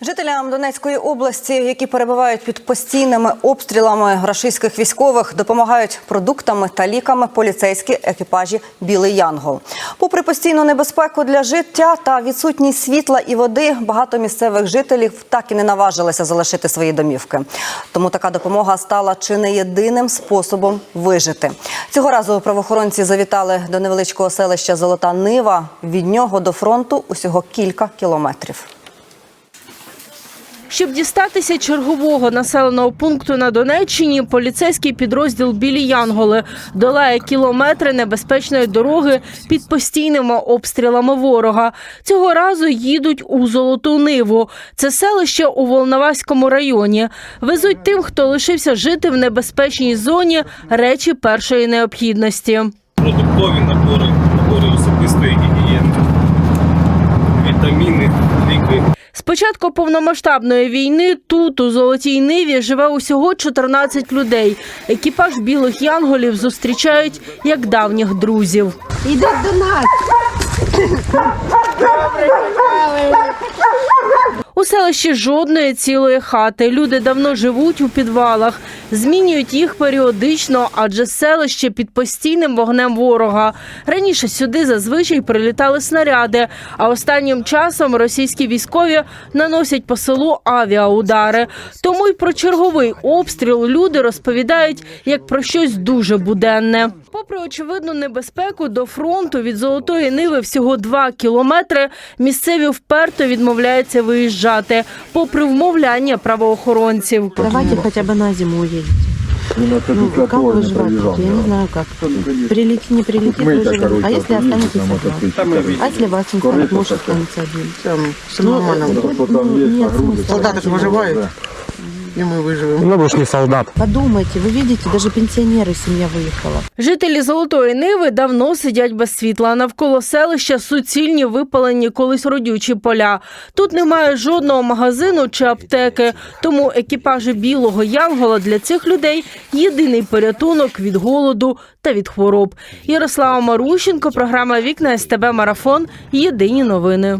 Жителям Донецької області, які перебувають під постійними обстрілами рашистських військових, допомагають продуктами та ліками поліцейські екіпажі Білий Янгол. Попри постійну небезпеку для життя та відсутність світла і води, багато місцевих жителів так і не наважилися залишити свої домівки. Тому така допомога стала чи не єдиним способом вижити. Цього разу правоохоронці завітали до невеличкого селища Золота Нива. Від нього до фронту усього кілька кілометрів. Щоб дістатися чергового населеного пункту на Донеччині, поліцейський підрозділ Білі Янголи долає кілометри небезпечної дороги під постійними обстрілами ворога. Цього разу їдуть у Золоту Ниву. Це селище у Волноваському районі. Везуть тим, хто лишився жити в небезпечній зоні, речі першої необхідності. продуктові набори, набори особистої гігієни, вітаміни, ліки. З початку повномасштабної війни тут, у Золотій Ниві, живе усього 14 людей. Екіпаж білих янголів зустрічають як давніх друзів. Іде до нас. У селищі жодної цілої хати. Люди давно живуть у підвалах, змінюють їх періодично, адже селище під постійним вогнем ворога. Раніше сюди зазвичай прилітали снаряди, а останнім часом російські військові наносять по селу авіаудари. Тому й про черговий обстріл люди розповідають як про щось дуже буденне. Попри очевидну небезпеку до фронту від Золотої Ниви всього два кілометри, місцеві вперто відмовляються виїжджати, попри вмовляння правоохоронців. Давайте хотя бы на зиму уедете. Ну, Ну, как выживать тут? Я не знаю как. Прилетит, не прилетит, выживем. А если останетесь одна? А если вас не станет, может останется один? Там все Ну, нормально. ну, Что там есть, нет нагрузка. смысла. Солдаты ж выживают, и мы выживем. Ну, вы ж не солдат. Подумайте, вы видите, даже пенсионеры семья выехала. Жителі Золотої Ниви давно сидять без світла. Навколо селища суцільні випалені колись родючі поля. Тут немає жодного магазину чи аптеки. Тому екіпажі білого янгола для цих людей єдиний порятунок від голоду та від хвороб. Ярослава Марущенко, програма Вікна СТБ Марафон. Єдині новини.